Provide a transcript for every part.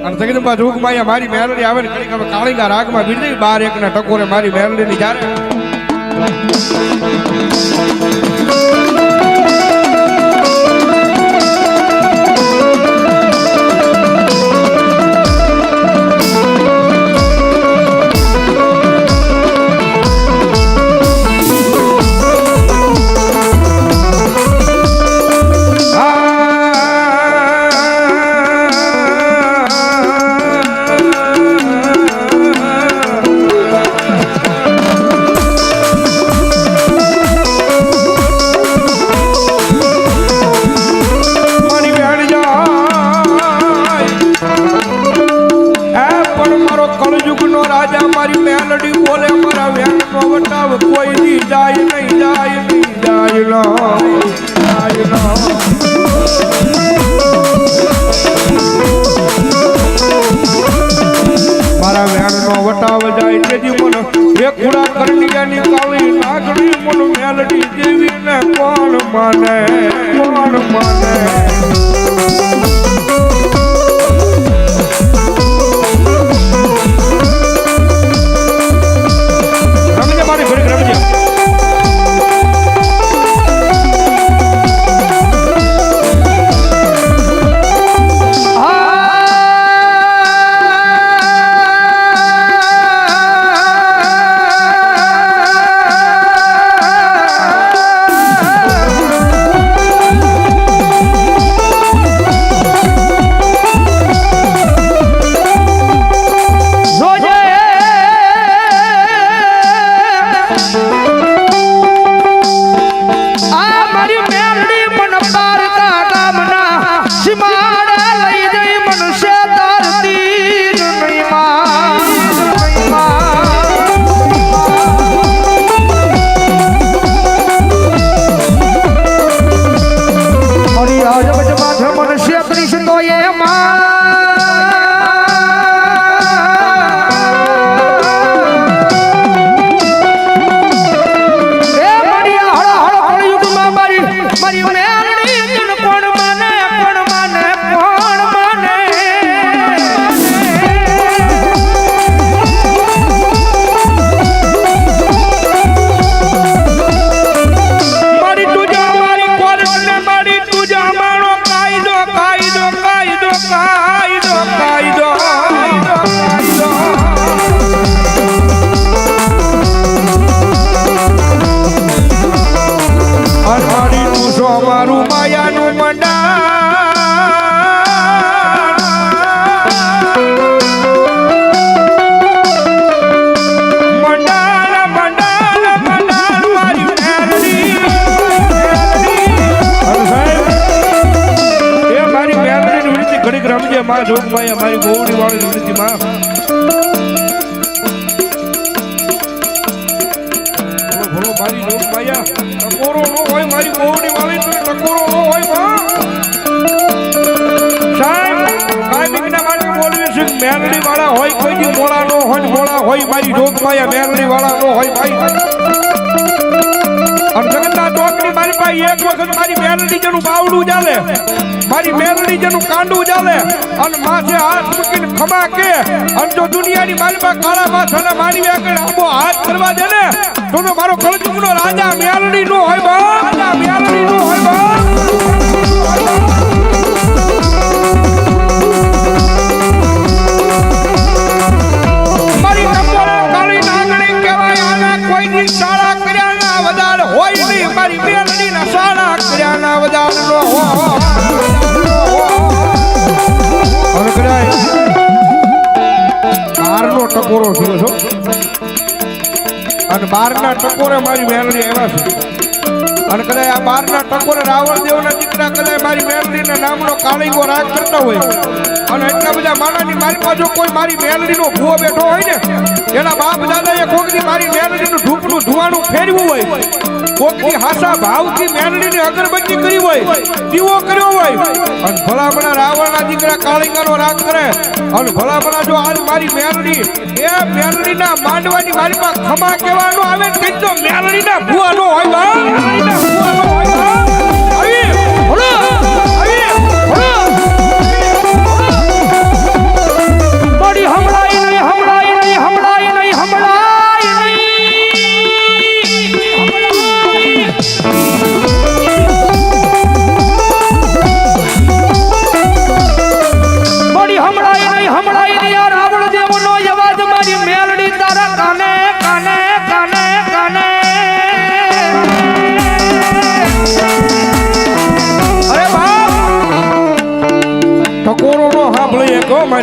અને જગદંબા જોગમાં મારી મેલડી આવે ને ઘડીક હવે કાળીના રાગમાં બીજી બાર એકના ટકોરે મારી મેલડીની જ્યારે মনে মন মনে Somebody માં જોગમાયા અમારી ગોવડી વાળી નો હોય મારી હોય વાળા હોય કોઈ દી નો હોય મોળા હોય મારી જોગમાયા મેરડી વાળા નો હોય ભાઈ પાસે એક વખત મારી મેરડી જેનું બાવડું ચાલે. મારી મેરડી જેનું કાંડું ચાલે. અને માથે હાથ મૂકીને ખમા કે, અને જો દુનિયાની માલમાં કાળા માથાને મારી આગળ આંબો હાથ કરવા દે ને, તો મારો કળજુગનો રાજા મેરડી નો હોય બા. રાજા મેરડી નો હોય બા. મારી હોય નહીં ના સાડા કર્યાના વધાર નો બારનો ટકોરો થયો છો. અને બારના ટકોરે મારી મેલડી આવ્યા છે. અને કદાચ આ બારના ટકોરે રાવણ દેવના દીકરા કદાચ મારી મેલડીના નામનો કાળીંગો રાગ કરતા હોય. અને એટલા બધા માણાની મારી પાસે કોઈ મારી મેલડીનો ભૂવો બેઠો હોય ને, એના બાપ દાદાએ કોકની મારી મેલડીનું ધૂપનું ધુવાનું ફેરવું હોય, કોકની હાસા ભાવથી મેલડીની અગરબત્તી કરી હોય, દીવો કર્યો હોય, અને ભલામણા રાવણના દીકરા કાળીંગાનો રાગ કરે, અને ભલામણા જો આજ મારી મેલડી, એ મેલડીના માંડવાની મારી પાસે ખમા કહેવાનો આવે ને, કઈ તો મેલડીના ભૂવાનો હોય મેલડીના ભૂવાનો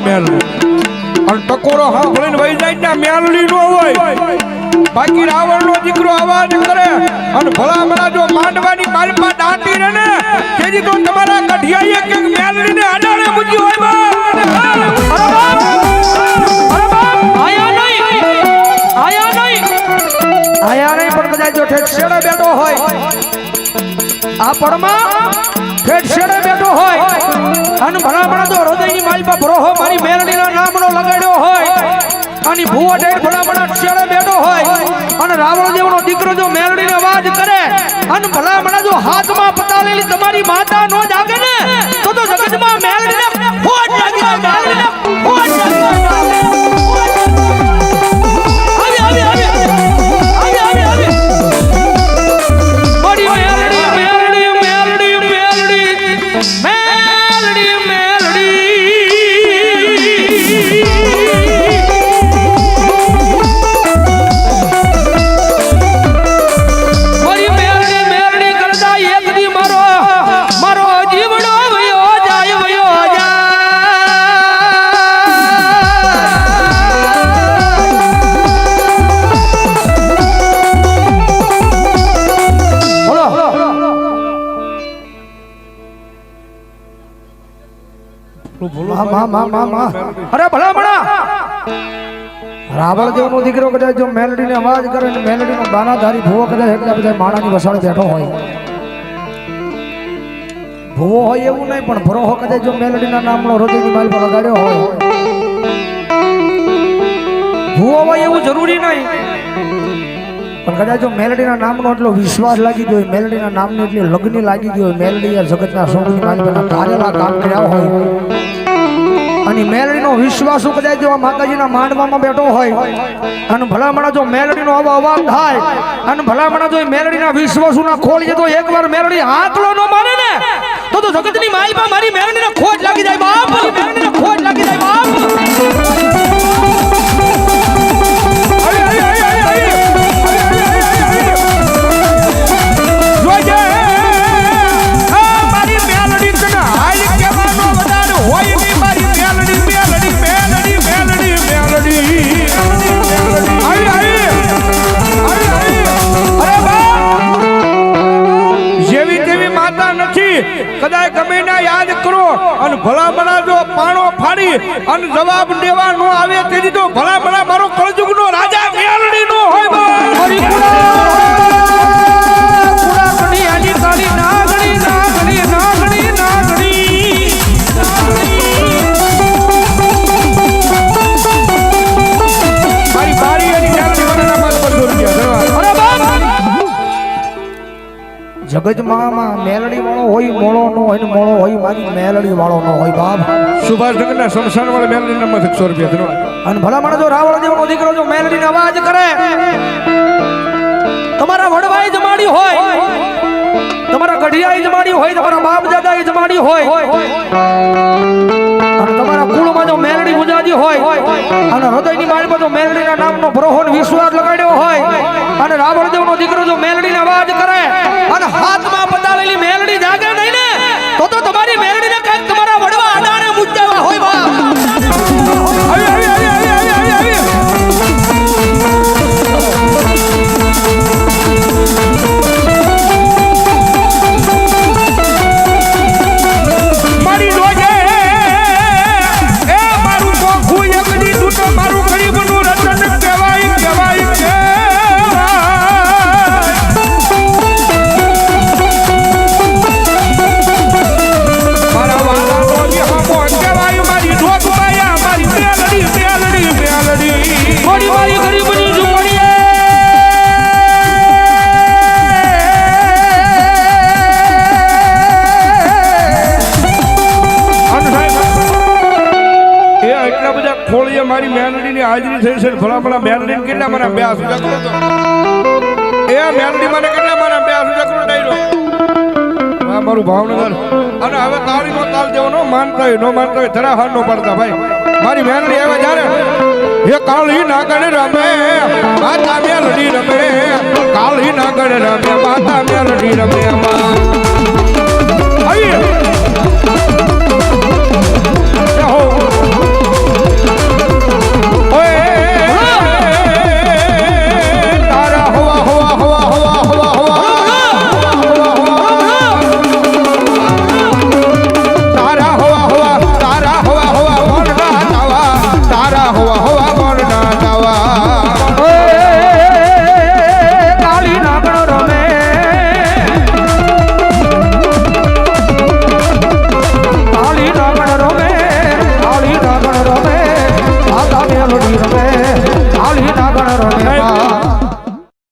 મારી મેલડી અને ટકોરો સાંભળીને વહી જાય ત્યાં મેલડી નો હોય બાકી રાવણનો દીકરો અવાજ કરે અને ભલા ભલા જો માંડવાની માલપા દાંતી રહે ને તેથી તો તમારા કઢિયાઈએ કે મેલડીને અડાડે મૂકી હોય! આયા નહીં! આયા નહીં! આયા નહીં પણ કદાચ જો ઠેક શેડે બેઠો હોય આ પડમાં ઠેઠ શેડે બેઠો હોય, અને ભલામણા તો હૃદયની માઈ બાપ રોહો મારી મેલડીના નામનો લગાડ્યો હોય, અને ભૂવો ઠેઠ ભલામણા શેડે બેઠો હોય, અને રાવણ દેવનો દીકરો જો મેલડીને વાત કરે, અને ભલામણા જો હાથમાં પતાળેલી તમારી માતા નો જાગે ને, તો તો જગતમાં મેલડીને અરે ભલા ભલા રાવણ દેવનો દીકરો કદાચ જો મેલડીને અવાજ કરે ને મેલડીનો દાનાધારી ભૂવો કદાચ એટલા બધા માણાની વસાડે બેઠો હોય. ભૂવો હોય એવું નહીં પણ ભરોહો કદાચ જો મેલડીના નામનો હૃદયની માલ પર લગાડ્યો હોય. ભૂવો હોય એવું જરૂરી નહીં. પણ કદાચ જો મેલડીના નામનો એટલો વિશ્વાસ લાગી ગયો હોય મેલડીના નામની એટલી લગ્ન લાગી ગયો હોય મેલડી જગતના સોની માલિકના ધારેલા કામ કર્યા હોય. અને મેલડીનો વિશ્વાસ કદાચ જો માતાજીના માંડવામાં બેઠો હોય. અને ભલામણા જો મેલડીનો આવો અવાજ થાય, અને ભલામણા જો મેલડીના વિશ્વાસુના ખોલીએ તો એકવાર મેલડી હાથલો ન મારે ને, તો તો જગતની માઈ મારી મેલડીને ખોટ લાગી જાય બાપ. મેલડીને ખોટ લાગી જાય અને જવાબ દેવા નો આવે તેની તો ભલા ભલા જગતમાં માં મેલડી વાળો હોય મોળો નો હોય ને મોળો હોય મારી મેલડી વાળો નો હોય બાપ સુભાષનગરના શમશાન વાળા મેલડી નંબર સો રૂપિયા. અને ભલા માણસો જો દેવ નો દીકરો જો મેલડીને અવાજ કરે તમારા વડવાઈ જમાડી હોય તમારા ગઢિયાઈ જમાડી હોય તમારા બાપ દાદા જમાડી હોય અને તમારા કુળમાં જો મેલડી મુજાજી હોય અને હૃદયની માળમાં જો મેલડીના નામનો ભરોહો ને વિશ્વાસ લગાડ્યો હોય અને રાવણ દેવનો દીકરો જો મેલડીને અવાજ કરે હાથમાં પતાળેલી ભલા ભલા કેટલા મને બે આસુ કરો તો? એ મેલડી મને કેટલા મને બે આસુ કરો ડાયરો? આ મારું ભાવનગર. અને હવે તાળીનો તાલ દેવાનો માનતા હોય નો માનતા ધરા હાર નો પડતા ભાઈ. મારી મેલડી આવે જ્યારે, એ કાળી નાગણ રમે, માતા મેલડી રમે, કાળી નાગણ રમે, માતા મેલડી રમે આવી